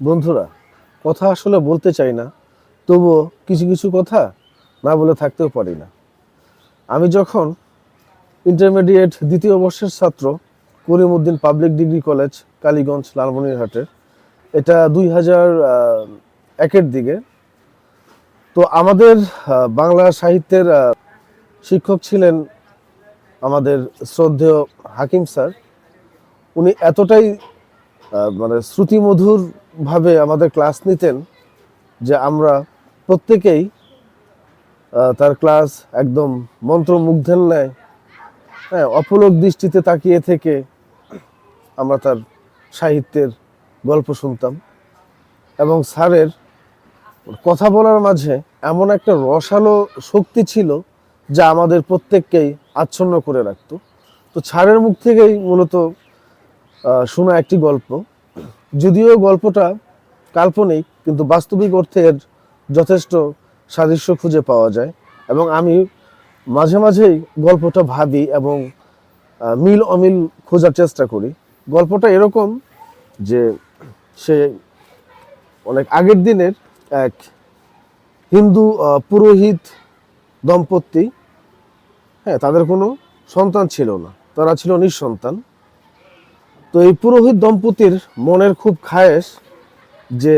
বন্ধুরা, কথা আসলে বলতে চাই না, তবুও কিছু কিছু কথা না বলে থাকতেও পারি না। আমি যখন ইন্টারমিডিয়েট দ্বিতীয় বর্ষের ছাত্র Karimuddin public degree college Kaliganj লালমনিরহাটের এটা দুই হাজার একের দিকে। তো আমাদের বাংলা সাহিত্যের শিক্ষক ছিলেন আমাদের শ্রদ্ধেয় হাকিম স্যার। উনি এতটাই মানে শ্রুতিমধুর ভাবে আমাদের ক্লাস নিতেন যে আমরা প্রত্যেকেই তার ক্লাস একদম মন্ত্রমুগ্ধের ন্যায় হ্যাঁ অপলক দৃষ্টিতে তাকিয়ে থেকে আমরা তার সাহিত্যের গল্প শুনতাম। এবং স্যারের কথা বলার মাঝে এমন একটা রসালো শক্তি ছিল যা আমাদের প্রত্যেককেই আচ্ছন্ন করে রাখতো। তো ছাড়ের মুখ থেকেই মূলত শোনা একটি গল্প। যদিও গল্পটা কাল্পনিক, কিন্তু বাস্তবিক অর্থে এর যথেষ্ট সাদৃশ্য খুঁজে পাওয়া যায় এবং আমি মাঝে মাঝেই গল্পটা ভাবি এবং মিল অমিল খোঁজার চেষ্টা করি। গল্পটা এরকম যে সে অনেক আগের দিনের এক হিন্দু পুরোহিত দম্পতি। হ্যাঁ তাদের কোনো সন্তান ছিল না। তারা ছিল নিঃসন্তান। তো এই পুরোহিত দম্পতির মনের খুব খায়েশ যে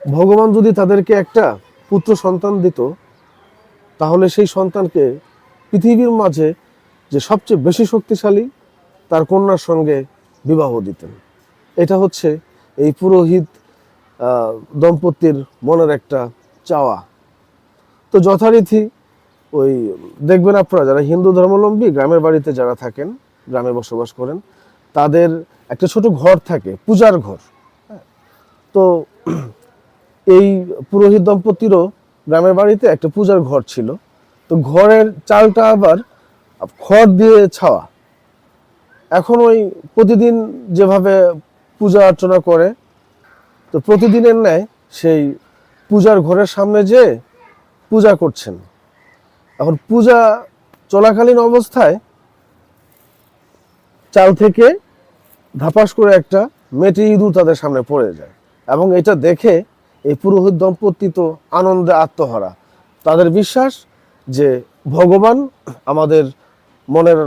ভগবান যদি তাদেরকে একটা পুত্র সন্তান দিত, তাহলে সেই সন্তানকে পৃথিবীর মাঝে যে সবচেয়ে বেশি শক্তিশালী, তার কন্যার সঙ্গে বিবাহ দিতেন। এটা হচ্ছে এই পুরোহিত দম্পতির মনের একটা চাওয়া। তো যথারীতি ওই, দেখবেন আপনারা যারা হিন্দু ধর্মাবলম্বী, গ্রামের বাড়িতে যারা থাকেন, গ্রামে বসবাস করেন তাদের একটা ছোট ঘর থাকে, পূজার ঘর। তো এই পুরোহিত দম্পতিরও গ্রামের বাড়িতে একটা পূজার ঘর ছিল। তো ঘরের চালটা আবার খড় দিয়ে ছাওয়া। এখন ওই প্রতিদিন যেভাবে পূজা অর্চনা করে, তো প্রতিদিনের ন্যায় সেই পূজার ঘরের সামনে যে পূজা করছেন। এখন পূজা চলাকালীন অবস্থায় চাল থেকে ধাপাস করে একটা মেটে ইঁদুর তাদের সামনে পড়ে যায়। এবং এটা দেখে এই পুরোহিত দম্পতি তো আনন্দে আত্মহারা। তাদের বিশ্বাস যে ভগবান আমাদের মনের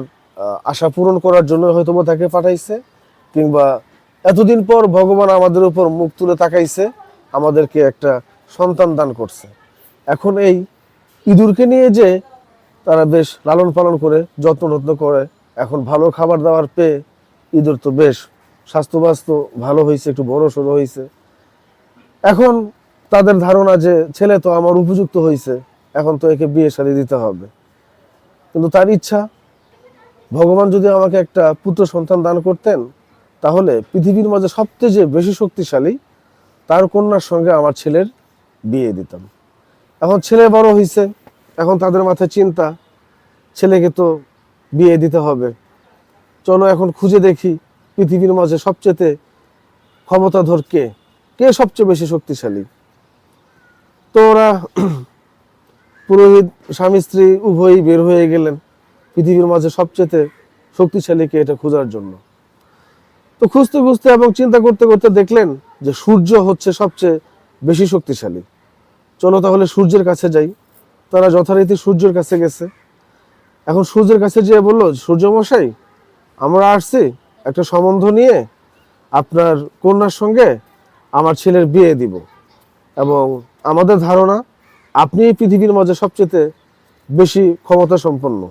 আশা পূরণ করার জন্য হয়তো তাকে পাঠাইছে, কিংবা এতদিন পর ভগবান আমাদের উপর মুখ তুলে তাকাইছে, আমাদেরকে একটা সন্তান দান করছে। এখন এই ইঁদুরকে নিয়ে যে তারা বেশ লালন পালন করে যত্ন যত্ন করে এখন ভালো খাবার দাবার পেয়ে ইঁদুর তো বেশ স্বাস্থ্যবাস্ত ভালো হয়েছে, একটু বড় সড়ো হয়েছে। এখন তাদের ধারণা যে ছেলে তো আমার উপযুক্ত হয়েছে, এখন তো একে বিয়ে শাদী দিতে হবে। কিন্তু তার ইচ্ছা, ভগবান যদি আমাকে একটা পুত্র সন্তান দান করতেন, তাহলে পৃথিবীর মাঝে সবচেয়ে যে বেশি শক্তিশালী তার কন্যার সঙ্গে আমার ছেলের বিয়ে দিতাম। এখন ছেলে বড় হয়েছে, এখন তাদের মাথায় চিন্তা, ছেলেকে তো বিয়ে দিতে হবে। চলো এখন খুঁজে দেখি পৃথিবীর মাঝে সবচেয়ে ক্ষমতাধর কে? কে সবচেয়ে বেশি শক্তিশালী? তো ওরা পুরোহিত, স্বামী, স্ত্রী উভয়ই বের হয়ে গেলেন পৃথিবীর মাঝে সবচেয়ে শক্তিশালী কে এটা খোঁজার জন্য। তো খুঁজতে খুঁজতে এবং চিন্তা করতে করতে দেখলেন যে সূর্য হচ্ছে সবচেয়ে বেশি শক্তিশালী। চলো তাহলে সূর্যের কাছে যাই। তারা যথারীতি সূর্যের কাছে গেছে। এখন সূর্যের কাছে যেয়ে বলল সূর্য মশাই আমরা আসছি। একটা সম্বন্ধ নিয়ে আপনার কন্যার সঙ্গে আমার ছেলের বিয়ে দিব। এবং আমাদের ধারণা, আপনি পৃথিবীর মাঝে সবচেয়ে বেশি ক্ষমতা সম্পন্ন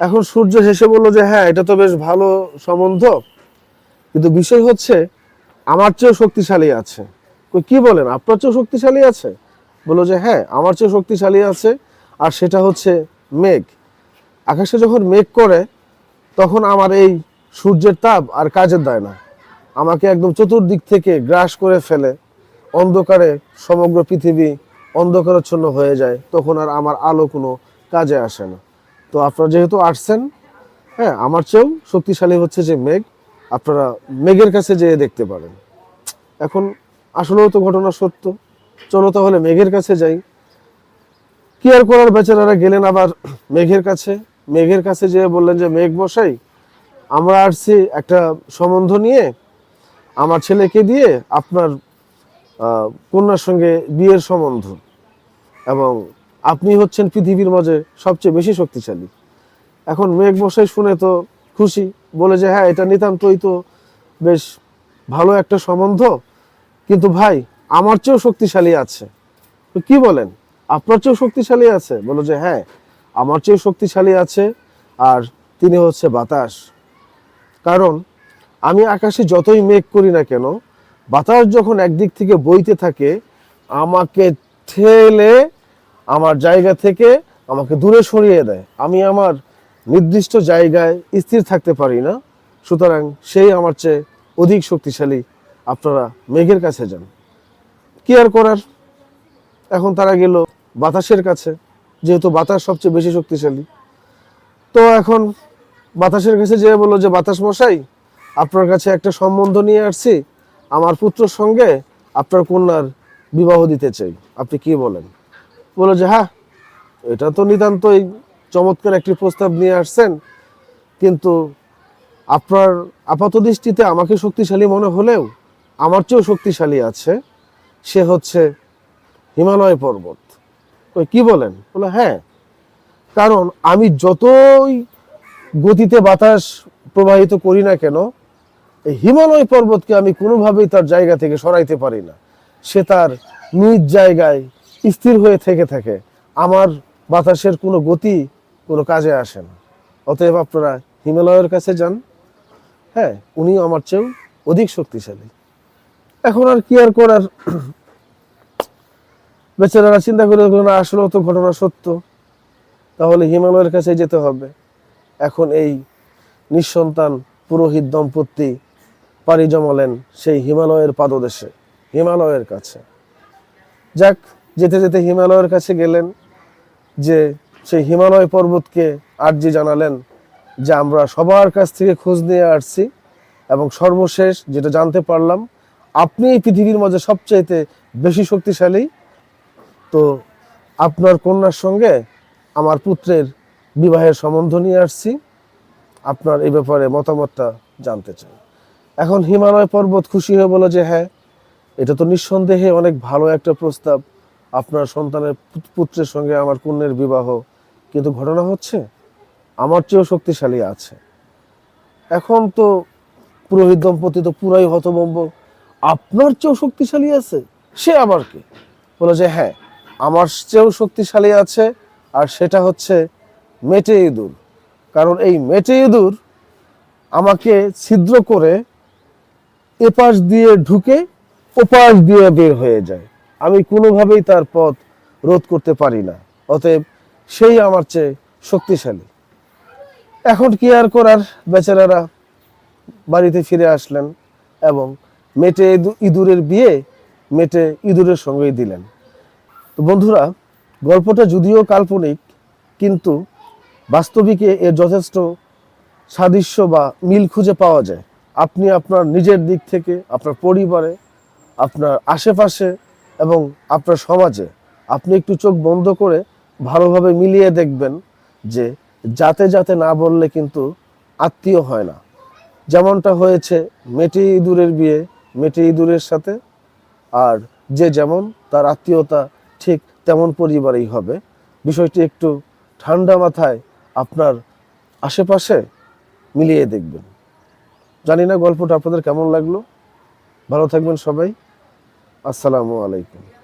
এখন সূর্য হেসে বলল যে হ্যাঁ এটা তো বেশ ভালো সম্বন্ধ। কিন্তু বিষয় হচ্ছে, আমার চেয়েও শক্তিশালী আছে। কি বলেন? আপনার চেয়েও শক্তিশালী আছে? বলল যে হ্যাঁ আমার চেয়েও শক্তিশালী আছে। আর সেটা হচ্ছে মেঘ। আকাশে যখন মেঘ করে, তখন আমার এই সূর্যের তাপ আর কাজের দেয় না। আমাকে একদম চতুর্দিক থেকে গ্রাস করে ফেলে, অন্ধকারে সমগ্র পৃথিবী অন্ধকারাচ্ছন্ন হয়ে যায়, তখন আর আমার আলো কোনো কাজে আসে না। তো আপনারা যেহেতু আসছেন হ্যাঁ আমার চেয়েও শক্তিশালী হচ্ছে যে মেঘ, আপনারা মেঘের কাছে যেয়ে দেখতে পারেন। এখন আসলেও তো ঘটনা সত্য। চলো তাহলে মেঘের কাছে যাই। কি আর করার বেচারারা গেলেন আবার মেঘের কাছে? মেঘের কাছে যেয়ে বললেন যে, মেঘ মশাই আমরা আসছি একটা সম্বন্ধ নিয়ে। আমার ছেলেকে দিয়ে আপনার কন্যার সঙ্গে বিয়ের সম্বন্ধ। এবং আপনি হচ্ছেন পৃথিবীর মাঝে সবচেয়ে বেশি শক্তিশালী। এখন মেঘ মশাই শুনে তো খুশি। বলে যে হ্যাঁ এটা নিতান্তই তো বেশ ভালো একটা সম্বন্ধ। কিন্তু ভাই, আমার চেয়েও শক্তিশালী আছে। তো কি বলেন? আপনার চেয়েও শক্তিশালী আছে? বলো যে হ্যাঁ আমার চেয়েও শক্তিশালী আছে আর তিনি হচ্ছে বাতাস। কারণ আমি আকাশে যতই মেঘ করি না কেন, বাতাস যখন একদিক থেকে বইতে থাকে, আমাকে ঠেলে আমার জায়গা থেকে আমাকে দূরে সরিয়ে দেয়। আমি আমার নির্দিষ্ট জায়গায় স্থির থাকতে পারি না। সুতরাং সেই আমার চেয়ে অধিক শক্তিশালী আপনারা মেঘের কাছে যান। কি আর করার? এখন তারা গেল বাতাসের কাছে। যেহেতু বাতাস সবচেয়ে বেশি শক্তিশালী। তো এখন বাতাসের কাছে যেয়ে বলল যে, বাতাস মশাই, আপনার কাছে একটা সম্বন্ধ নিয়ে আসছি। আমার পুত্রের সঙ্গে আপনার কন্যার বিবাহ দিতে চাই। আপনি কি বলেন? বলল যে হ্যাঁ এটা তো নিতান্তই চমৎকার একটি প্রস্তাব নিয়ে আসছেন। কিন্তু আপনার আপাত দৃষ্টিতে আমাকে শক্তিশালী মনে হলেও আমার চেয়েও শক্তিশালী আছে। সে হচ্ছে হিমালয় পর্বত। কি বলেন? বলে হ্যাঁ কারণ আমি যতই গতিতে বাতাস প্রবাহিত করি না কেন, এই হিমালয় পর্বতকে আমি কোনোভাবেই তার জায়গা থেকে সরাইতে পারি না। সে তার নিজ জায়গায় স্থির হয়ে থেকে থাকে। আমার বাতাসের কোনো গতি কোনো কাজে আসে না। অতএব আপনারা হিমালয়ের কাছে যান। হ্যাঁ উনি আমার চেয়েও অধিক শক্তিশালী। এখন আর কি আর করার? বেচারারা চিন্তা করে না আসলেও তো ঘটনা সত্য। তাহলে হিমালয়ের কাছে যেতে হবে। এখন এই নিঃসন্তান পুরোহিত দম্পতি পাড়ি জমালেন সেই হিমালয়ের পাদদেশে, হিমালয়ের কাছে। যাক, যেতে যেতে হিমালয়ের কাছে গেলেন যে সেই হিমালয় পর্বতকে আর্জি জানালেন যে আমরা সবার কাছ থেকে খোঁজ নিয়ে আসছি এবং সর্বশেষ যেটা জানতে পারলাম, আপনি এই পৃথিবীর মাঝে সবচাইতে বেশি শক্তিশালী তো আপনার কন্যার সঙ্গে আমার পুত্রের বিবাহের সম্বন্ধ নিয়ে আসছি। আপনার এই ব্যাপারে মতামতটা জানতে চাই। এখন হিমালয় পর্বত খুশি হয়ে বলে যে হ্যাঁ এটা তো নিঃসন্দেহে অনেক ভালো একটা প্রস্তাব। আপনার সন্তানের পুত- পুত্রের সঙ্গে আমার কন্যের বিবাহ কিন্তু ঘটনা হচ্ছে? আমার চেয়েও শক্তিশালী আছে। এখন তো পুরোহিত দম্পতি তো পুরাই হতবম্ব আপনার চেয়েও শক্তিশালী আছে? সে আবার কি? বলে যে হ্যাঁ আমার চেয়েও শক্তিশালী আছে, আর সেটা হচ্ছে মেটে ইঁদুর। কারণ এই মেটে ইঁদুর আমাকে ছিদ্র করে এপাশ দিয়ে ঢুকে ওপাশ দিয়ে বের হয়ে যায়। আমি কোনোভাবেই তার পথ রোধ করতে পারি না, অতএব সেই আমার চেয়ে শক্তিশালী। এখন কি আর করার? বেচারারা বাড়িতে ফিরে আসলেন এবং মেটে ইঁদু- ইঁদুরের বিয়ে মেটে ইঁদুরের সঙ্গেই দিলেন। তো বন্ধুরা, গল্পটা যদিও কাল্পনিক, কিন্তু বাস্তবিকে এর যথেষ্ট সাদৃশ্য বা মিল খুঁজে পাওয়া যায়। আপনি আপনার নিজের দিক থেকে, আপনার পরিবারে, আপনার আশেপাশে এবং আপনার সমাজে আপনি একটু চোখ বন্ধ করে ভালোভাবে মিলিয়ে দেখবেন যে যাতে যাতে না বললে কিন্তু আত্মীয় হয় না। যেমনটা হয়েছে মেটে ইঁদুরের বিয়ে মেটে ইঁদুরের সাথে, আর যে যেমন তার আত্মীয়তা ঠিক তেমন পরিবারেই হবে। বিষয়টি একটু ঠান্ডা মাথায় আপনার আশেপাশে মিলিয়ে দেখবেন। জানি না গল্পটা আপনাদের কেমন লাগল। ভালো থাকবেন সবাই। আসসালামু আলাইকুম।